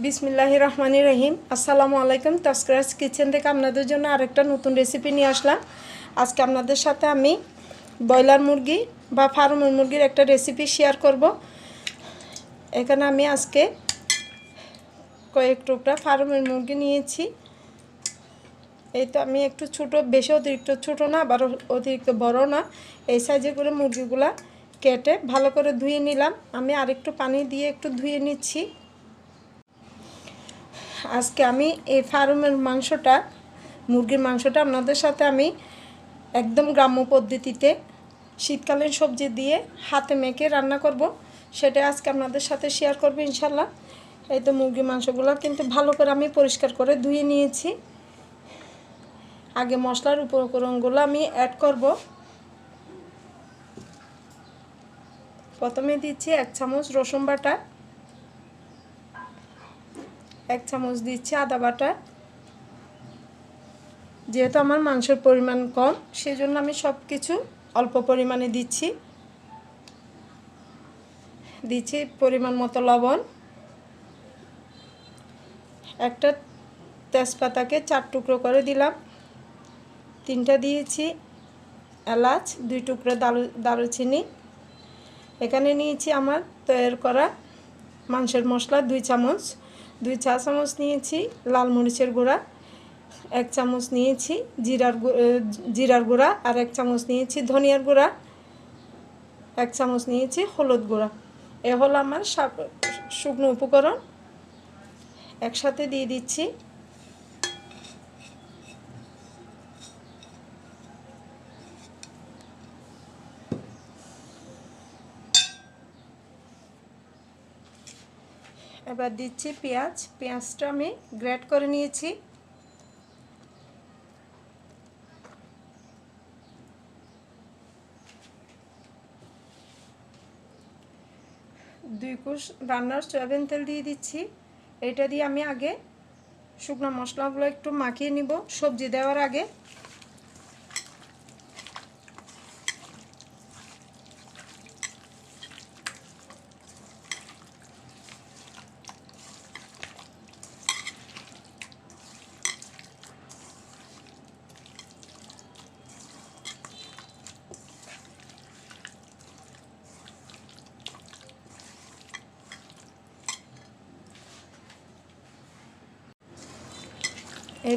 বিসমিল্লাহ রহমানি রহিম। আসসালামু আলাইকুম। তাস্করাজ কিচেন থেকে আপনাদের জন্য আরেকটা নতুন রেসিপি নিয়ে আসলাম। আজকে আপনাদের সাথে আমি ব্রয়লার মুরগি বা ফার্মের মুরগির একটা রেসিপি শেয়ার করব। এখানে আমি আজকে কয়েক টুকরা ফার্মের মুরগি নিয়েছি। এই তো আমি একটু ছোট, বেশি অতিরিক্ত ছোট না, আবার অতিরিক্ত বড় না। এই সাইজে করে মুরগিগুলা কেটে ভালো করে ধুয়ে নিলাম। আমি আরেকটু পানি দিয়ে একটু ধুয়ে নিচ্ছি। আজকে আমি এই ফার্মের মাংসটা, মুরগির মাংসটা আপনাদের সাথে আমি একদম গ্রাম্য পদ্ধতিতে শীতকালীন সবজি দিয়ে হাতে মেখে রান্না করব। সেটা আজকে আপনাদের সাথে শেয়ার করব ইনশাল্লাহ এই তো মুরগির মাংসগুলো কিন্তু ভালো করে আমি পরিষ্কার করে ধুয়ে নিয়েছি। আগে মশলার উপকরণগুলো আমি অ্যাড করব। প্রথমে দিচ্ছি এক চামচ রসুন বাটা। এক চামচ দিচ্ছি আদা বাটা। যেহেতু আমার মাংসের পরিমাণ কম, সেজন্য আমি সব কিছু অল্প পরিমাণে দিচ্ছি। দিচ্ছি পরিমাণ মতো লবণ। একটা তেজপাতাকে চার টুকরো করে দিলাম। তিনটা দিয়েছি এলাচ, দুই টুকরো দারু, দারুচিনি। এখানে নিয়েছি আমার তৈরি করা মাংসের মশলা দুই চামচ। দুই চা চামচ নিয়েছি, লাল মরিচের গুঁড়া, এক চামচ নিয়েছি জিরার জিরার গুঁড়া আর এক চামচ নিয়েছি ধনিয়ার গুঁড়া, এক চামচ নিয়েছি হলুদ গুঁড়া। এ হলো আমার শুকনো উপকরণ। একসাথে দিয়ে দিচ্ছি এবার দিচ্ছি পেঁয়াজ। পেঁয়াজটা আমি গ্রেট করে নিয়েছি। দুই কুশ রান্নার সয়াবিন তেল দিয়ে দিচ্ছি। এটা দিয়ে আমি আগে শুকনো মশলাগুলো একটু মাখিয়ে নিব। সবজি দেওয়ার আগে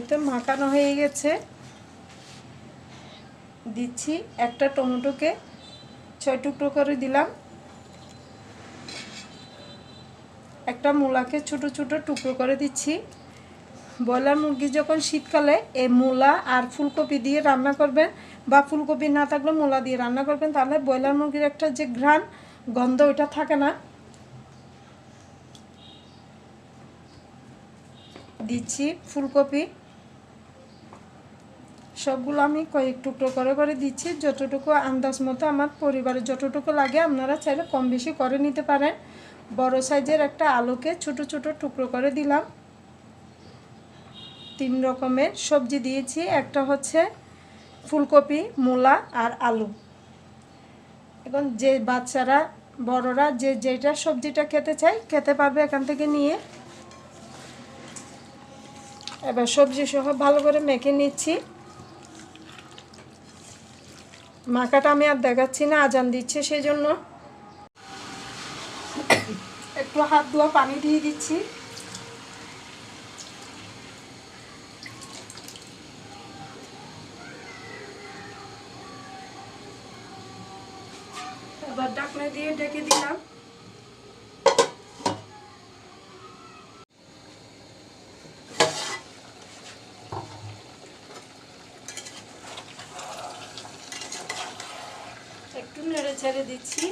তো মাখানো হয়ে গেছে। দিচ্ছি একটা টমেটোকে। ছয় টুকরো করে দিলাম। একটা মূলাকে ছোট ছোট টুকরো করে দিচ্ছি। ব্রয়লার মুরগি যখন শীতকালে এই মূলা আর ফুলকপি দিয়ে রান্না করবেন বা ফুলকপি না থাকলে মূলা দিয়ে রান্না করবেন, তাহলে ব্রয়লার মুরগির একটা যে ঘ্রাণ, গন্ধ, ওইটা থাকে না। দিচ্ছি ফুলকপি। সবগুলো আমি কয়েক টুকরো করে করে দিচ্ছি। যতটুকু আন্দাজ মতো আমার পরিবারের যতটুকু লাগে আপনারা চাইলে কম বেশি করে নিতে পারেন। বড় সাইজের একটা আলুকে ছোট ছোট টুকরো করে দিলাম। তিন রকমের সবজি দিয়েছি। একটা হচ্ছে ফুলকপি, মূলা আর আলু। এখন যে বাচ্চারা, বড়রা যে যেটা সবজিটা খেতে চায়, খেতে পারবে এখান থেকে নিয়ে। এবার সবজি সহ ভালো করে মেখে নিচ্ছি। মাখাটা আমি আর দেখাচ্ছি না, আজান দিচ্ছে সেই জন্য একটু হাত ধোয়া পানি দিয়ে দিচ্ছি। এবার ডাকনা দিয়ে ডেকে দিলাম একটু নেড়ে ছেড়ে দিচ্ছি।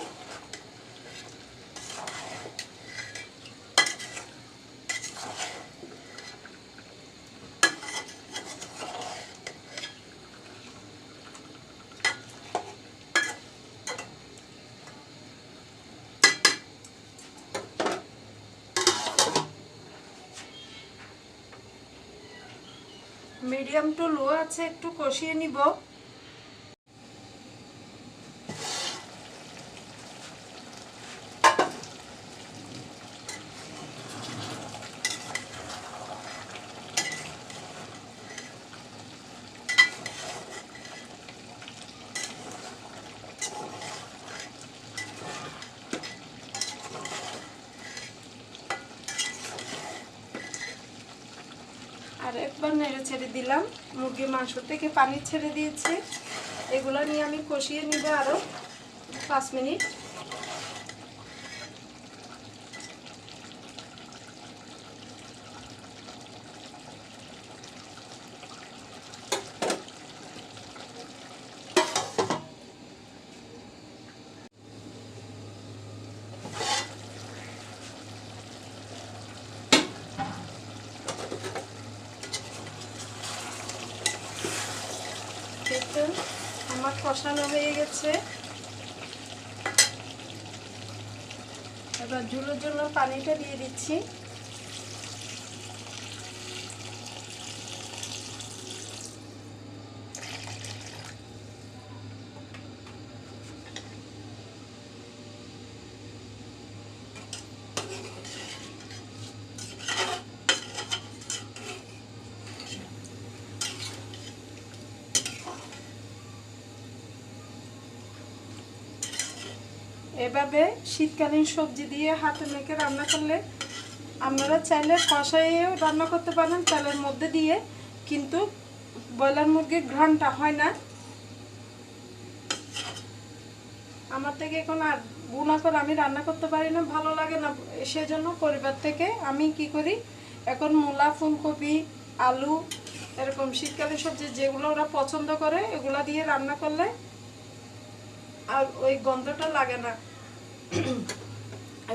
মিডিয়াম টু লো আছে একটু কষিয়ে নিব। বার নেড়ে ছেড়ে দিলাম। মুরগির মাংস থেকে পানি ছেড়ে দিয়েছি। এগুলো নিয়ে আমি কষিয়ে নিব আরও পাঁচ মিনিট। আমার কষানো হয়ে গেছে। এবার ঝুলোর জন্য পানিটা দিয়ে দিচ্ছি। এভাবে শীতকালীন সবজি দিয়ে হাতে মেখে রান্না করলে আপনারা চাইলে কষাইয়েও রান্না করতে পারেন, তেলের মধ্যে দিয়ে। কিন্তু ব্রয়লার মুরগির ঘ্রাণটা হয় না। আমার থেকে এখন আর গুণা করে আমি রান্না করতে পারি না, ভালো লাগে না। সেজন্য পরিবার থেকে আমি কি করি, এখন মূলা, ফুলকপি, আলু, এরকম শীতকালীন সবজি যেগুলো ওরা পছন্দ করে, এগুলা দিয়ে রান্না করলে আর ওই গন্ধটা লাগে না।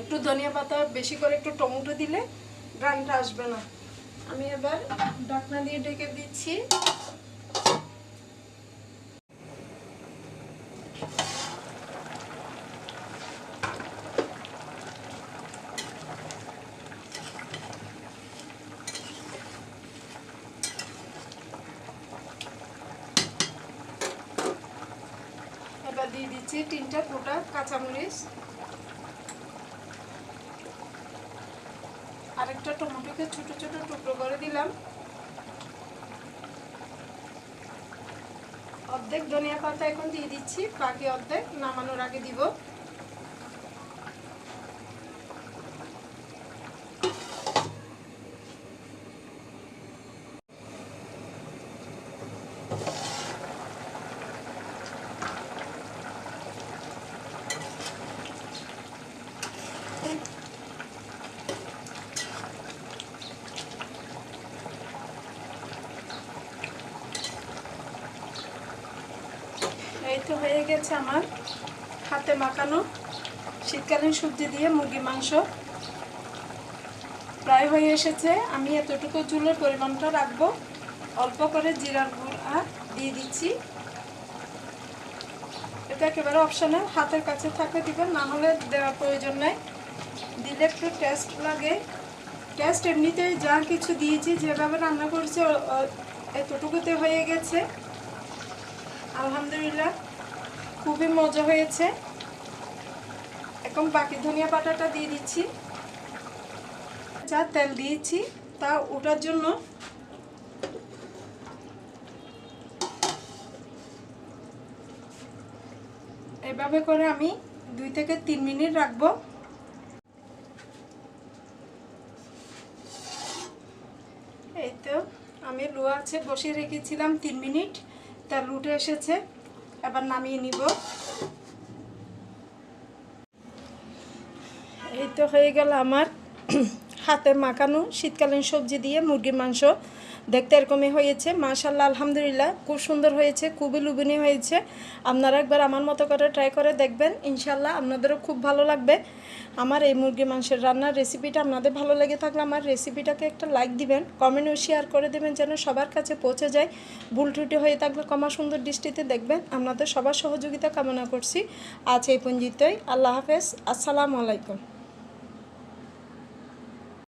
একটু ধনিয়া পাতা বেশি করে একটু টমেটো দিলে গানটা আসবে না। আমি এবার ডাকনা দিয়ে ঢেকে দিচ্ছি এবার দিয়ে দিচ্ছি তিনটা গোটা কাঁচামরিচ, আরেকটা টমেটোকে ছোট ছোট টুকরো করে দিলাম। অর্ধেক ধনিয়া পাতা এখন দিয়ে দিচ্ছি, বাকি অর্ধেক নামানোর আগে দিব। হয়ে গেছে আমার। হাতে মাখানো, শীতকালীন সবজি দিয়ে মুরগি মাংস। প্রায় হয়ে এসেছে। আমি এতটুকু চুলের পরিমাণটা রাখব। অল্প করে জিরার গুঁড়া দিয়ে দিচ্ছি। এটা একেবারে অপশানে হাতের কাছে থাকলে দিবেন, না হলে দেওয়ার প্রয়োজন নেই। দিলে একটু টেস্ট লাগে। টেস্ট এমনিতেই যা কিছু দিয়েছি, যেভাবে রান্না করেছি এতটুকুতে হয়ে গেছে। আলহামদুলিল্লাহ। খুবই মজা হয়েছে। এখন বাকি ধনিয়া পাতাটা দিয়ে দিচ্ছি। যা তেল দিয়েছি, তা ওটার জন্য এভাবে করে আমি দুই থেকে তিন মিনিট রাখব। এই তো আমি লোয়া আছে, বসিয়ে রেখেছিলাম তিন মিনিট। তার রুটে এসেছে। এবার নামিয়ে নিব। এই তো হয়ে গেল আমার হাতে মাখানো শীতকালীন সবজি দিয়ে মুরগির মাংস। দেখতে এরকমই হয়েছে। মাশাল্লাহ আলহামদুলিল্লাহ, খুব সুন্দর হয়েছে, খুবই লুবিনী হয়েছে। আপনারা একবার আমার মতো করে ট্রাই করে দেখবেন। ইনশাল্লাহ আপনাদেরও খুব ভালো লাগবে। আমার এই মুরগি মাংসের রান্নার রেসিপিটা আপনাদের ভালো লেগে থাকলে আমার রেসিপিটাকে একটা লাইক দিবেন কমেন্ট ও শেয়ার করে দেবেন যেন সবার কাছে পৌঁছে যায়। ভুল ত্রুটি হয়ে থাকলে কমা সুন্দর দৃষ্টিতে দেখবেন। আপনাদের সবার সহযোগিতা কামনা করছি। আজ এই পঞ্জিতই আল্লাহ হাফেজ। আসসালামু আলাইকুম।